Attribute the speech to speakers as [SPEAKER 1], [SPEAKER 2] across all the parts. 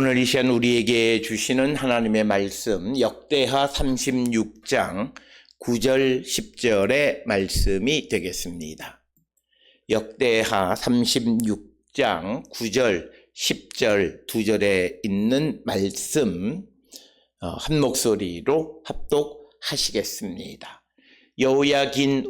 [SPEAKER 1] 오늘 이 시간 우리에게 주시는 하나님의 말씀 역대하 36장 9절 10절의 말씀이 되겠습니다. 역대하 36장 9절 10절 두 절에 있는 말씀 어, 한 목소리로 합독하시겠습니다. 여호야긴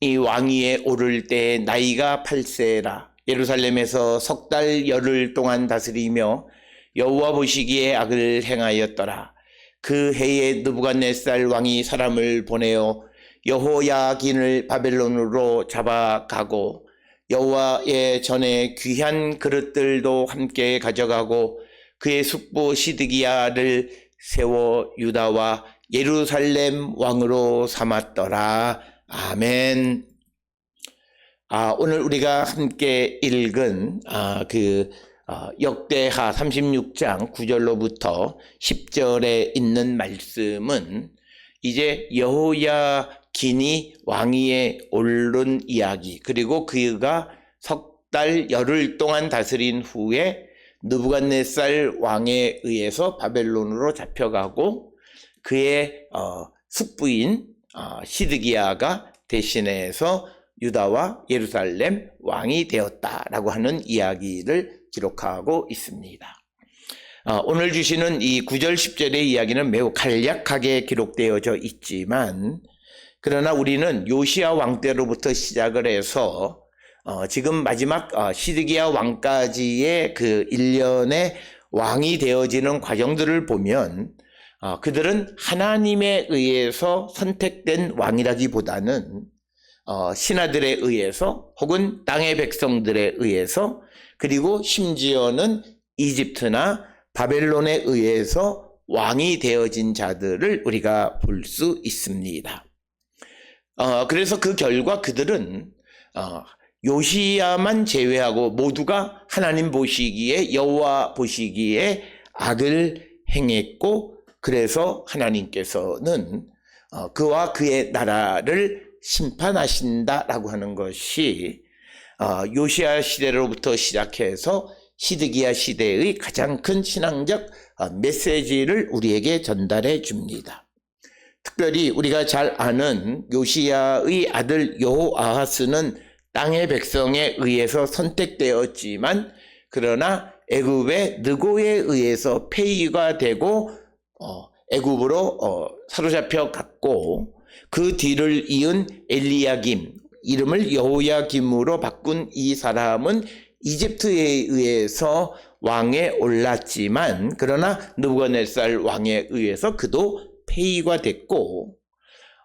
[SPEAKER 1] 이 왕위에 오를 때 나이가 8세라 예루살렘에서 석 달 열흘 동안 다스리며 여호와 보시기에 악을 행하였더라. 그 해에 느부갓네살 왕이 사람을 보내어 여호야긴을 바벨론으로 잡아가고 여호와의 전에 귀한 그릇들도 함께 가져가고 그의 숙부 시드기야를 세워 유다와 예루살렘 왕으로 삼았더라. 아멘. 아, 오늘 우리가 함께 읽은 아, 그 어, 역대하 36장 9절로부터 10절에 있는 말씀은 이제 여호야긴이 왕위에 오른 이야기 그리고 그가 석 달 열흘 동안 다스린 후에 느부갓네살 왕에 의해서 바벨론으로 잡혀가고 그의 어, 숙부인 어, 시드기야가 대신해서 유다와 예루살렘 왕이 되었다라고 하는 이야기를 기록하고 있습니다. 어, 오늘 주시는 이 9절 10절의 이야기는 매우 간략하게 기록되어져 있지만 그러나 우리는 요시아 왕 때로부터 시작을 해서 어, 지금 마지막 어, 시드기야 왕까지의 그 일련의 왕이 되어지는 과정들을 보면 어, 그들은 하나님에 의해서 선택된 왕이라기보다는 어, 신하들에 의해서 혹은 땅의 백성들에 의해서 그리고 심지어는 이집트나 바벨론에 의해서 왕이 되어진 자들을 우리가 볼 수 있습니다. 어, 그래서 그 결과 그들은 어, 요시야만 제외하고 모두가 하나님 보시기에 여호와 보시기에 악을 행했고 그래서 하나님께서는 어, 그와 그의 나라를 심판하신다라고 하는 것이 어, 요시아 시대로부터 시작해서 시드기야 시대의 가장 큰 신앙적 어, 메시지를 우리에게 전달해 줍니다. 특별히 우리가 잘 아는 요시야의 아들 여호아하스는 땅의 백성에 의해서 선택되었지만 그러나 애굽의 느고에 의해서 폐위가 되고 어, 애굽으로 어, 사로잡혀 갔고 그 뒤를 이은 엘리야김 이름을 여호야김으로 바꾼 이 사람은 이집트에 의해서 왕에 올랐지만 그러나 느부갓네살 왕에 의해서 그도 폐위가 됐고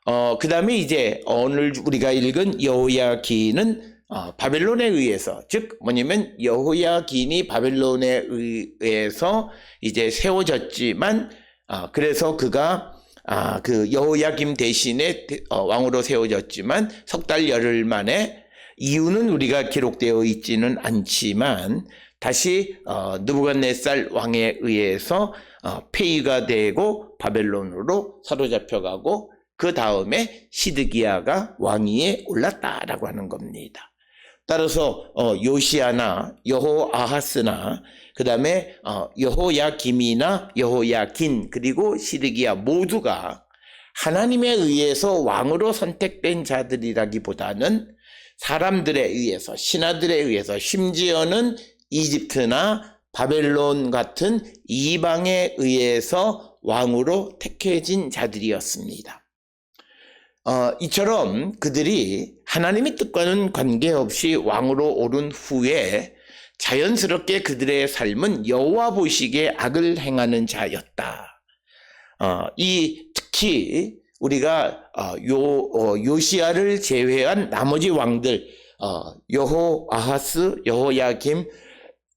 [SPEAKER 1] 어 그 다음에 이제 오늘 우리가 읽은 여호야긴은 어, 바벨론에 의해서 즉 뭐냐면 여호야긴이 바벨론에 의해서 이제 세워졌지만 어, 그래서 그가 아, 그 여호야김 대신에 어, 왕으로 세워졌지만 석 달 열흘 만에 이유는 우리가 기록되어 있지는 않지만 다시 어, 느부갓네살 왕에 의해서 어, 폐위가 되고 바벨론으로 사로잡혀가고 그 다음에 시드기야가 왕위에 올랐다라고 하는 겁니다. 따라서 어, 요시아나 여호아하스나 그 다음에 어, 여호야김이나 여호야긴 그리고 시드기야 모두가 하나님에 의해서 왕으로 선택된 자들이라기보다는 사람들에 의해서 신하들에 의해서 심지어는 이집트나 바벨론 같은 이방에 의해서 왕으로 택해진 자들이었습니다. 어, 이처럼 그들이 하나님의 뜻과는 관계없이 왕으로 오른 후에 자연스럽게 그들의 삶은 여호와 보시기에 악을 행하는 자였다. 어, 이 특히 우리가 어, 요 어, 요시아를 제외한 나머지 왕들 어, 여호 아하스, 여호야김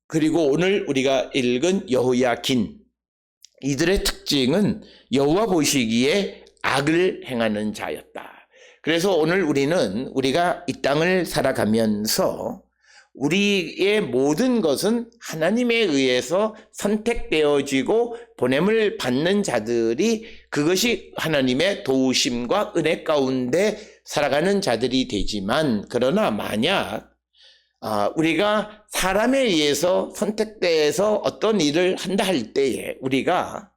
[SPEAKER 1] 그리고 오늘 우리가 읽은 여호야긴 이들의 특징은 여호와 보시기에 악을 행하는 자였다. 그래서 오늘 우리는 우리가 이 땅을 살아가면서 우리의 모든 것은 하나님에 의해서 선택되어지고 보냄을 받는 자들이 그것이 하나님의 도우심과 은혜 가운데 살아가는 자들이 되지만 그러나 만약 아, 우리가 사람에 의해서 선택돼서 어떤 일을 한다 할 때에 우리가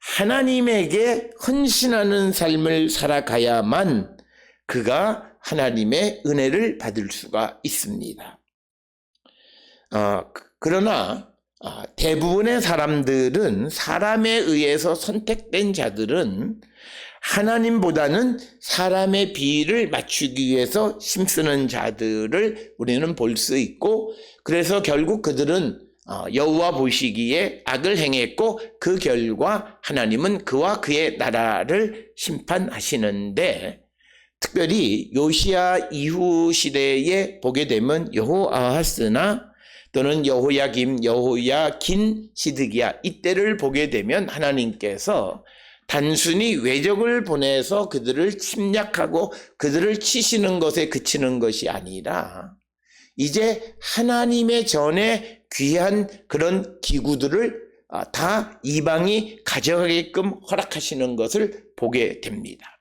[SPEAKER 1] 하나님에게 헌신하는 삶을 살아가야만 그가 하나님의 은혜를 받을 수가 있습니다. 아, 그- 그러나 아, 대부분의 사람들은 사람에 의해서 선택된 자들은 하나님보다는 사람의 비위를 맞추기 위해서 힘쓰는 자들을 우리는 볼 수 있고 그래서 결국 그들은 어, 여호와 보시기에 악을 행했고 그 결과 하나님은 그와 그의 나라를 심판하시는데 특별히 요시야 이후 시대에 보게 되면 여호아하스나 또는 여호야김, 여호야긴, 시드기야 이때를 보게 되면 하나님께서 단순히 외적을 보내서 그들을 침략하고 그들을 치시는 것에 그치는 것이 아니라 이제 하나님의 전에 귀한 그런 기구들을 아, 다 이방이 가져가게끔 허락하시는 것을 보게 됩니다.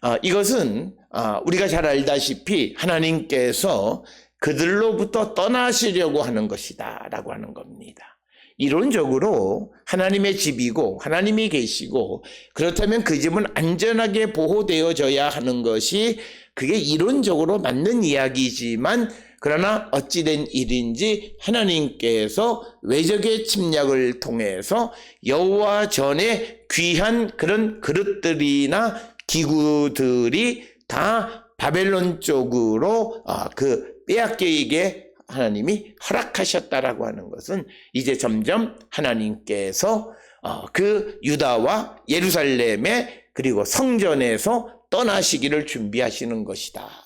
[SPEAKER 1] 아, 이것은 아, 우리가 잘 알다시피 하나님께서 그들로부터 떠나시려고 하는 것이다 라고 하는 겁니다. 이론적으로 하나님의 집이고 하나님이 계시고 그렇다면 그 집은 안전하게 보호되어져야 하는 것이 그게 이론적으로 맞는 이야기지만 그러나 어찌된 일인지 하나님께서 외적의 침략을 통해서 여호와 전에 귀한 그런 그릇들이나 기구들이 다 바벨론 쪽으로 아, 그 빼앗기게 하나님이 허락하셨다라고 하는 것은 이제 점점 하나님께서 어, 그 유다와 예루살렘에 그리고 성전에서 떠나시기를 준비하시는 것이다.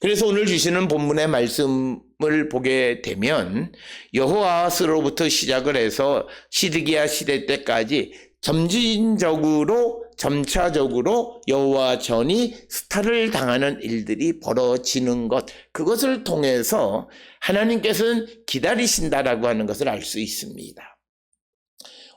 [SPEAKER 1] 그래서 오늘 주시는 본문의 말씀을 보게 되면 여호와스로부터 시작을 해서 시드기야 시대 때까지 점진적으로 점차적으로 여호와 전이 스타를 당하는 일들이 벌어지는 것 그것을 통해서 하나님께서는 기다리신다라고 하는 것을 알 수 있습니다.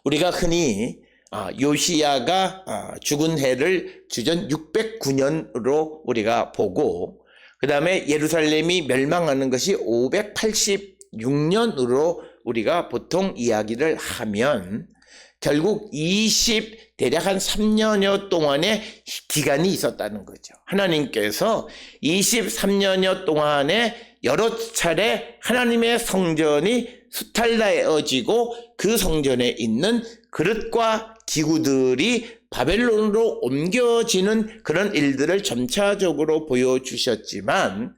[SPEAKER 1] 우리가 흔히 아, 요시야가 아, 죽은 해를 주전 609년으로 우리가 보고 그 다음에 예루살렘이 멸망하는 것이 586년으로 우리가 보통 이야기를 하면 결국 20 대략 한 3년여 동안의 기간이 있었다는 거죠. 하나님께서 23년여 동안에 여러 차례 하나님의 성전이 수탈되어지고 그 성전에 있는 그릇과 기구들이 바벨론으로 옮겨지는 그런 일들을 점차적으로 보여주셨지만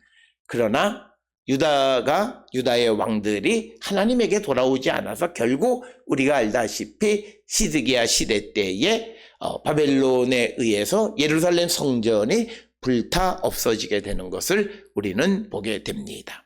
[SPEAKER 1] 그러나 유다가 유다의 왕들이 하나님에게 돌아오지 않아서 결국 우리가 알다시피 시드기야 시대 때에 어, 바벨론에 의해서 예루살렘 성전이 불타 없어지게 되는 것을 우리는 보게 됩니다.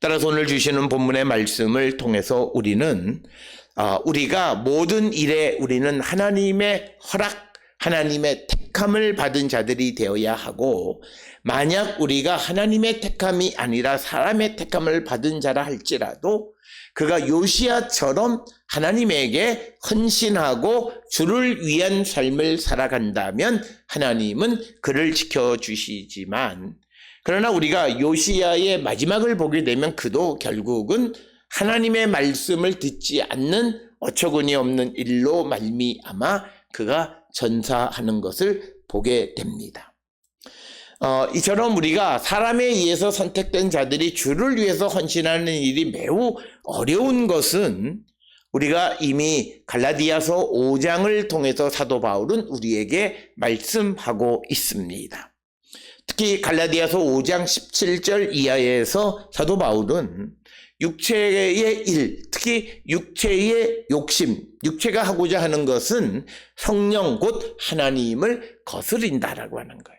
[SPEAKER 1] 따라서 오늘 주시는 본문의 말씀을 통해서 우리는 어, 우리가 모든 일에 우리는 하나님의 허락, 하나님의 택함을 받은 자들이 되어야 하고 만약 우리가 하나님의 택함이 아니라 사람의 택함을 받은 자라 할지라도 그가 요시아처럼 하나님에게 헌신하고 주를 위한 삶을 살아간다면 하나님은 그를 지켜주시지만 그러나 우리가 요시아의 마지막을 보게 되면 그도 결국은 하나님의 말씀을 듣지 않는 어처구니 없는 일로 말미암아 그가 전사하는 것을 보게 됩니다. 어, 이처럼 우리가 사람에 의해서 선택된 자들이 주를 위해서 헌신하는 일이 매우 어려운 것은 우리가 이미 갈라디아서 5장을 통해서 사도 바울은 우리에게 말씀하고 있습니다. 특히 갈라디아서 5장 17절 이하에서 사도 바울은 육체의 일, 특히 육체의 욕심, 육체가 하고자 하는 것은 성령 곧 하나님을 거스린다라고 하는 거예요.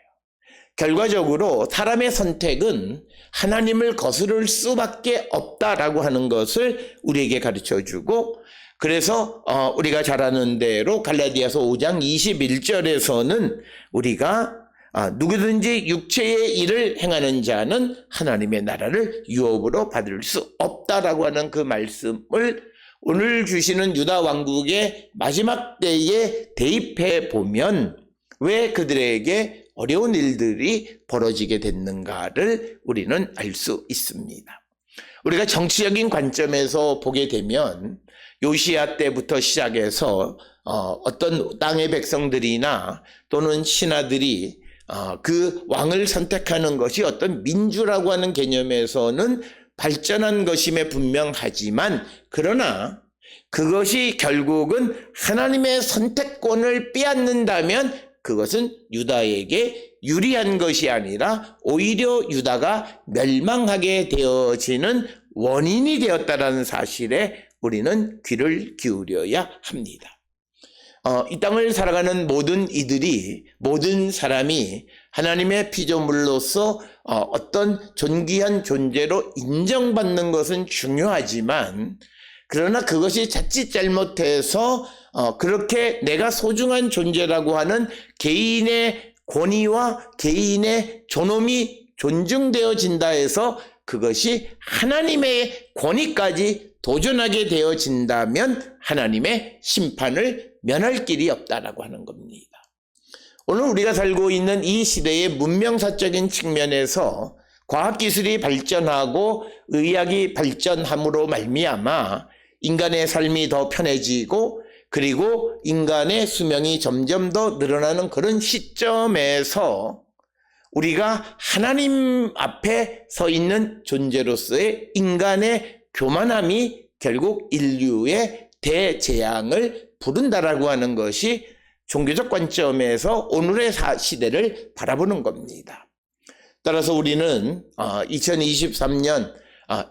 [SPEAKER 1] 결과적으로 사람의 선택은 하나님을 거스를 수밖에 없다라고 하는 것을 우리에게 가르쳐 주고 그래서 어, 우리가 잘 아는 대로 갈라디아서 5장 21절에서는 우리가 아, 누구든지 육체의 일을 행하는 자는 하나님의 나라를 유업으로 받을 수 없다라고 하는 그 말씀을 오늘 주시는 유다 왕국의 마지막 때에 대입해 보면 왜 그들에게 어려운 일들이 벌어지게 됐는가를 우리는 알 수 있습니다. 우리가 정치적인 관점에서 보게 되면 요시야 때부터 시작해서 어, 떤 땅의 백성들이나 또는 신하들이 어, 그 왕을 선택하는 것이 어떤 민주라고 하는 개념에서는 발전한 것임에 분명하지만 그러나 그것이 결국은 하나님의 선택권을 빼앗는다면 그것은 유다에게 유리한 것이 아니라 오히려 유다가 멸망하게 되어지는 원인이 되었다라는 사실에 우리는 귀를 기울여야 합니다. 어, 이 땅을 살아가는 모든 이들이 모든 사람이 하나님의 피조물로서 어, 어떤 존귀한 존재로 인정받는 것은 중요하지만 그러나 그것이 자칫 잘못해서 어, 그렇게 내가 소중한 존재라고 하는 개인의 권위와 개인의 존엄이 존중되어진다 해서 그것이 하나님의 권위까지 도전하게 되어진다면 하나님의 심판을 면할 길이 없다라고 하는 겁니다. 오늘 우리가 살고 있는 이 시대의 문명사적인 측면에서 과학기술이 발전하고 의학이 발전함으로 말미암아 인간의 삶이 더 편해지고 그리고 인간의 수명이 점점 더 늘어나는 그런 시점에서 우리가 하나님 앞에 서 있는 존재로서의 인간의 교만함이 결국 인류의 대재앙을 부른다라고 하는 것이 종교적 관점에서 오늘의 시대를 바라보는 겁니다. 따라서 우리는 2023년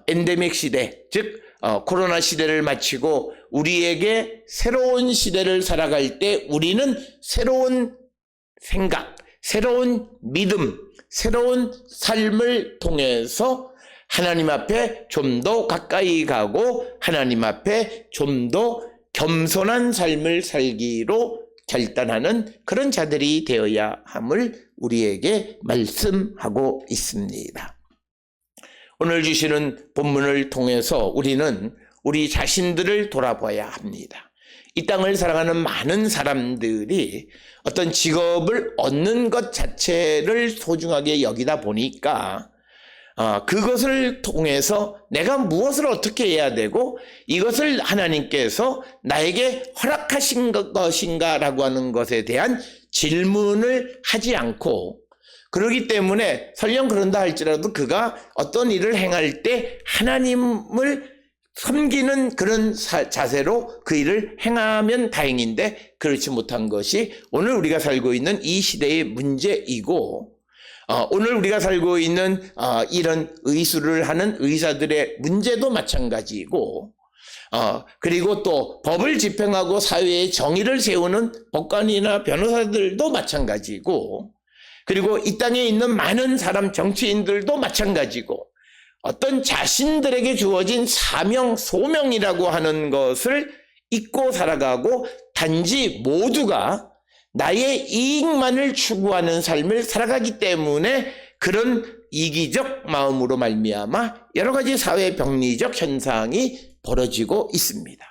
[SPEAKER 1] 엔데믹 시대, 즉 어, 코로나 시대를 마치고 우리에게 새로운 시대를 살아갈 때 우리는 새로운 생각, 새로운 믿음, 새로운 삶을 통해서 하나님 앞에 좀 더 가까이 가고 하나님 앞에 좀 더 겸손한 삶을 살기로 결단하는 그런 자들이 되어야 함을 우리에게 말씀하고 있습니다. 오늘 주시는 본문을 통해서 우리는 우리 자신들을 돌아봐야 합니다. 이 땅을 살아가는 많은 사람들이 어떤 직업을 얻는 것 자체를 소중하게 여기다 보니까 어, 그것을 통해서 내가 무엇을 어떻게 해야 되고 이것을 하나님께서 나에게 허락하신 것인가라고 하는 것에 대한 질문을 하지 않고 그러기 때문에 설령 그런다 할지라도 그가 어떤 일을 행할 때 하나님을 섬기는 그런 사, 자세로 그 일을 행하면 다행인데 그렇지 못한 것이 오늘 우리가 살고 있는 이 시대의 문제이고 어, 오늘 우리가 살고 있는 어, 이런 의술을 하는 의사들의 문제도 마찬가지이고 어, 그리고 또 법을 집행하고 사회의 정의를 세우는 법관이나 변호사들도 마찬가지고 그리고 이 땅에 있는 많은 사람 정치인들도 마찬가지고 어떤 자신들에게 주어진 사명, 소명이라고 하는 것을 잊고 살아가고 단지 모두가 나의 이익만을 추구하는 삶을 살아가기 때문에 그런 이기적 마음으로 말미암아 여러 가지 사회 병리적 현상이 벌어지고 있습니다.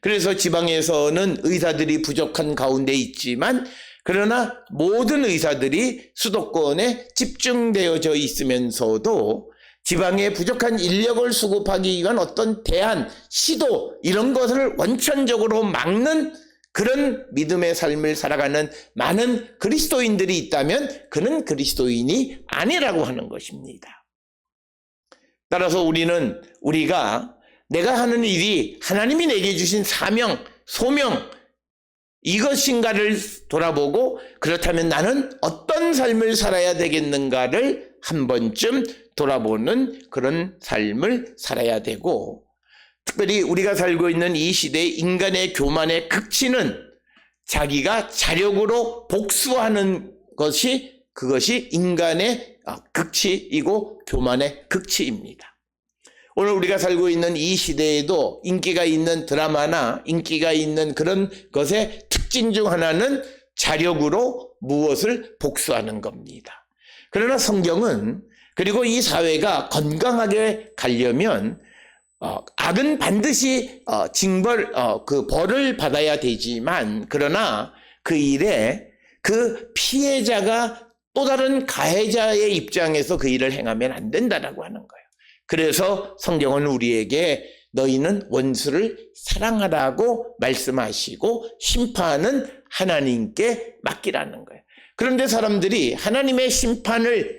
[SPEAKER 1] 그래서 지방에서는 의사들이 부족한 가운데 있지만 그러나 모든 의사들이 수도권에 집중되어져 있으면서도 지방에 부족한 인력을 수급하기 위한 어떤 대안, 시도 이런 것을 원천적으로 막는 그런 믿음의 삶을 살아가는 많은 그리스도인들이 있다면 그는 그리스도인이 아니라고 하는 것입니다. 따라서 우리는 우리가 내가 하는 일이 하나님이 내게 주신 사명, 소명, 이것인가를 돌아보고 그렇다면 나는 어떤 삶을 살아야 되겠는가를 한 번쯤 돌아보는 그런 삶을 살아야 되고 특별히 우리가 살고 있는 이 시대의 인간의 교만의 극치는 자기가 자력으로 복수하는 것이 그것이 인간의 극치이고 교만의 극치입니다. 오늘 우리가 살고 있는 이 시대에도 인기가 있는 드라마나 인기가 있는 그런 것의 특징 중 하나는 자력으로 무엇을 복수하는 겁니다. 그러나 성경은 그리고 이 사회가 건강하게 가려면 어, 악은 반드시 어, 징벌 어, 그 벌을 받아야 되지만 그러나 그 일에 그 피해자가 또 다른 가해자의 입장에서 그 일을 행하면 안 된다라고 하는 거예요. 그래서 성경은 우리에게 너희는 원수를 사랑하라고 말씀하시고 심판은 하나님께 맡기라는 거예요. 그런데 사람들이 하나님의 심판을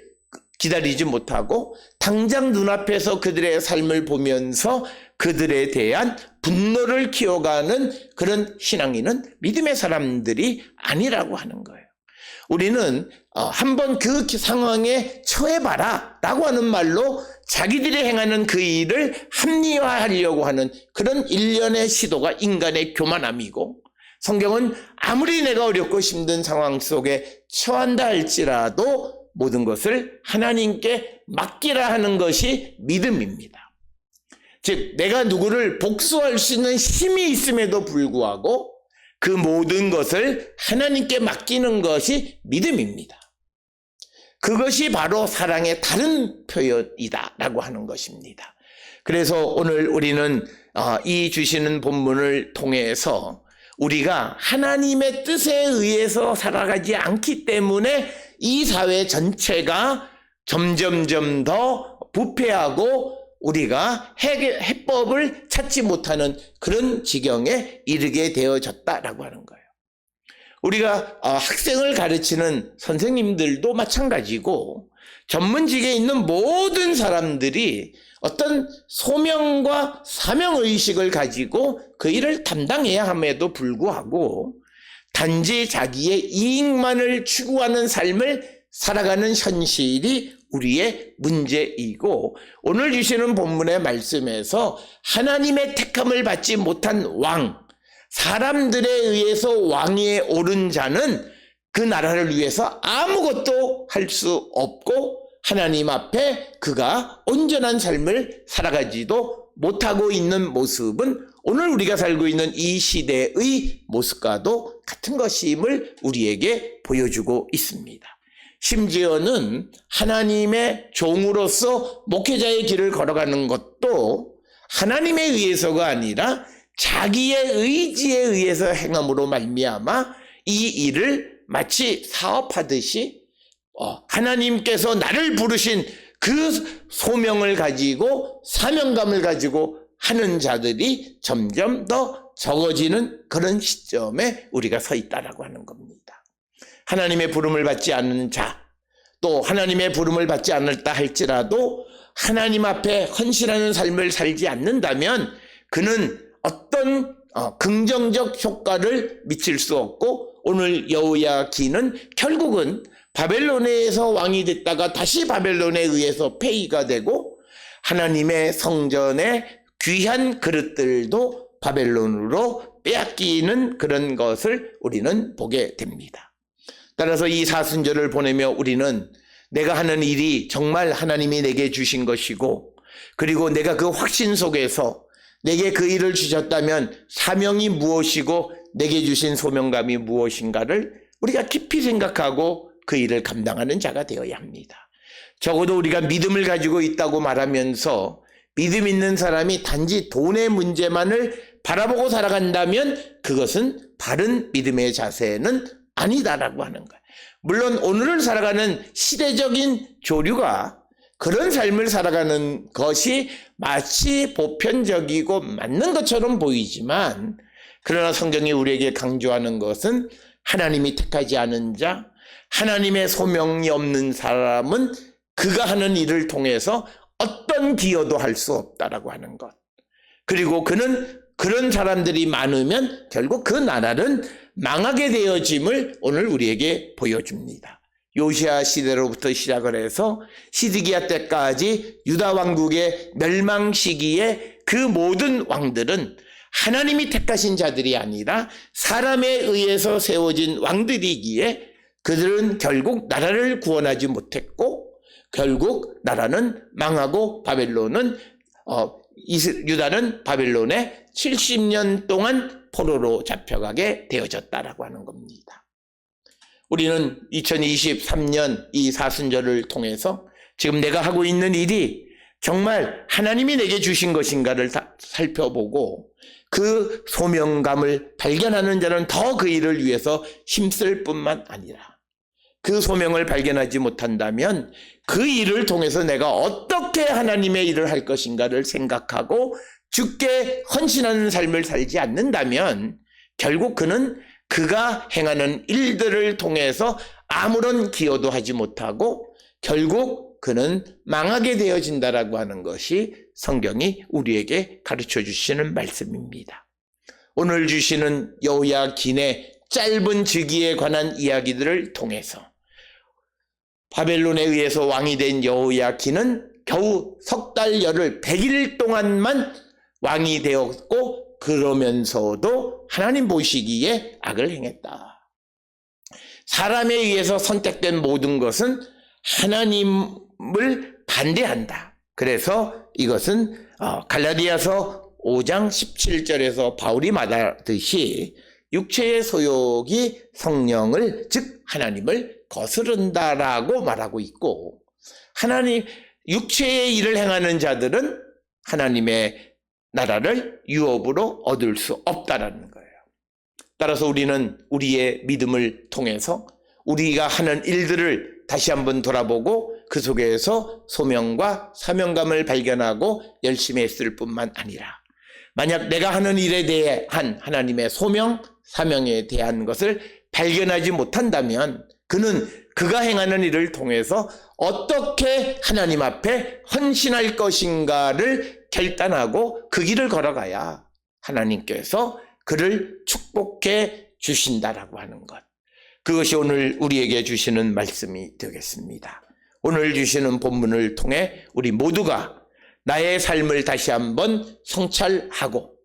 [SPEAKER 1] 기다리지 못하고 당장 눈앞에서 그들의 삶을 보면서 그들에 대한 분노를 키워가는 그런 신앙인은 믿음의 사람들이 아니라고 하는 거예요. 우리는 어, 한번 그 상황에 처해봐라 라고 하는 말로 자기들이 행하는 그 일을 합리화하려고 하는 그런 일련의 시도가 인간의 교만함이고 성경은 아무리 내가 어렵고 힘든 상황 속에 처한다 할지라도 모든 것을 하나님께 맡기라 하는 것이 믿음입니다. 즉, 내가 누구를 복수할 수 있는 힘이 있음에도 불구하고 그 모든 것을 하나님께 맡기는 것이 믿음입니다. 그것이 바로 사랑의 다른 표현이다라고 하는 것입니다. 그래서 오늘 우리는 어, 이 주시는 본문을 통해서 우리가 하나님의 뜻에 의해서 살아가지 않기 때문에 이 사회 전체가 점점점 더 부패하고 우리가 해법을 찾지 못하는 그런 지경에 이르게 되어졌다라고 하는 거예요. 우리가 어, 학생을 가르치는 선생님들도 마찬가지고 전문직에 있는 모든 사람들이 어떤 소명과 사명 의식을 가지고 그 일을 담당해야 함에도 불구하고 단지 자기의 이익만을 추구하는 삶을 살아가는 현실이 우리의 문제이고 오늘 주시는 본문의 말씀에서 하나님의 택함을 받지 못한 왕 사람들에 의해서 왕위에 오른 자는 그 나라를 위해서 아무것도 할 수 없고 하나님 앞에 그가 온전한 삶을 살아가지도 못하고 있는 모습은 오늘 우리가 살고 있는 이 시대의 모습과도 같은 것임을 우리에게 보여주고 있습니다. 심지어는 하나님의 종으로서 목회자의 길을 걸어가는 것도 하나님에 의해서가 아니라 자기의 의지에 의해서 행함으로 말미암아 이 일을 마치 사업하듯이 어, 하나님께서 나를 부르신 그 소명을 가지고 사명감을 가지고 하는 자들이 점점 더 적어지는 그런 시점에 우리가 서 있다라고 하는 겁니다. 하나님의 부름을 받지 않는 자, 또 하나님의 부름을 받지 않을다 할지라도 하나님 앞에 헌신하는 삶을 살지 않는다면 그는 어떤 어, 긍정적 효과를 미칠 수 없고 오늘 여호야기는 결국은 바벨론에서 왕이 됐다가 다시 바벨론에 의해서 폐위가 되고 하나님의 성전의 귀한 그릇들도 바벨론으로 빼앗기는 그런 것을 우리는 보게 됩니다. 따라서 이 사순절을 보내며 우리는 내가 하는 일이 정말 하나님이 내게 주신 것이고 그리고 내가 그 확신 속에서 내게 그 일을 주셨다면 사명이 무엇이고 내게 주신 소명감이 무엇인가를 우리가 깊이 생각하고 그 일을 감당하는 자가 되어야 합니다. 적어도 우리가 믿음을 가지고 있다고 말하면서 믿음 있는 사람이 단지 돈의 문제만을 바라보고 살아간다면 그것은 바른 믿음의 자세는 아니다라고 하는 거예요. 물론 오늘을 살아가는 시대적인 조류가 그런 삶을 살아가는 것이 마치 보편적이고 맞는 것처럼 보이지만 그러나 성경이 우리에게 강조하는 것은 하나님이 택하지 않은 자, 하나님의 소명이 없는 사람은 그가 하는 일을 통해서 어떤 기여도 할 수 없다라고 하는 것. 그리고 그는 그런 사람들이 많으면 결국 그 나라는 망하게 되어짐을 오늘 우리에게 보여줍니다. 요시아 시대로부터 시작을 해서 시드기야 때까지 유다 왕국의 멸망 시기에 그 모든 왕들은 하나님이 택하신 자들이 아니라 사람에 의해서 세워진 왕들이기에 그들은 결국 나라를 구원하지 못했고 결국 나라는 망하고 바벨론은 어, 유다는 바벨론에 70년 동안 포로로 잡혀가게 되어졌다라고 하는 겁니다. 우리는 2023년 이 사순절을 통해서 지금 내가 하고 있는 일이 정말 하나님이 내게 주신 것인가를 다 살펴보고 그 소명감을 발견하는 자는 더 그 일을 위해서 힘쓸 뿐만 아니라 그 소명을 발견하지 못한다면 그 일을 통해서 내가 어떻게 하나님의 일을 할 것인가를 생각하고 죽게 헌신하는 삶을 살지 않는다면 결국 그는 그가 행하는 일들을 통해서 아무런 기여도 하지 못하고 결국 그는 망하게 되어진다라고 하는 것이 성경이 우리에게 가르쳐 주시는 말씀입니다. 오늘 주시는 여호야 긴의 짧은 즉위에 관한 이야기들을 통해서 바벨론에 의해서 왕이 된 여호야킨은 겨우 석달 열흘 100일 동안만 왕이 되었고 그러면서도 하나님 보시기에 악을 행했다. 사람에 의해서 선택된 모든 것은 하나님을 반대한다. 그래서 이것은 어, 갈라디아서 5장 17절에서 바울이 말하듯이 육체의 소욕이 성령을 즉 하나님을 거스른다라고 말하고 있고 하나님 육체의 일을 행하는 자들은 하나님의 나라를 유업으로 얻을 수 없다라는 거예요. 따라서 우리는 우리의 믿음을 통해서 우리가 하는 일들을 다시 한번 돌아보고 그 속에서 소명과 사명감을 발견하고 열심히 했을 뿐만 아니라 만약 내가 하는 일에 대한 하나님의 소명, 사명에 대한 것을 발견하지 못한다면 그는 그가 행하는 일을 통해서 어떻게 하나님 앞에 헌신할 것인가를 결단하고 그 길을 걸어가야 하나님께서 그를 축복해 주신다라고 하는 것. 그것이 오늘 우리에게 주시는 말씀이 되겠습니다. 오늘 주시는 본문을 통해 우리 모두가 나의 삶을 다시 한번 성찰하고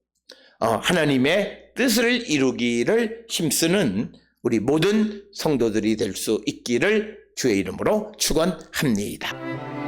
[SPEAKER 1] 어, 하나님의 뜻을 이루기를 힘쓰는 우리 모든 성도들이 될 수 있기를 주의 이름으로 축원합니다.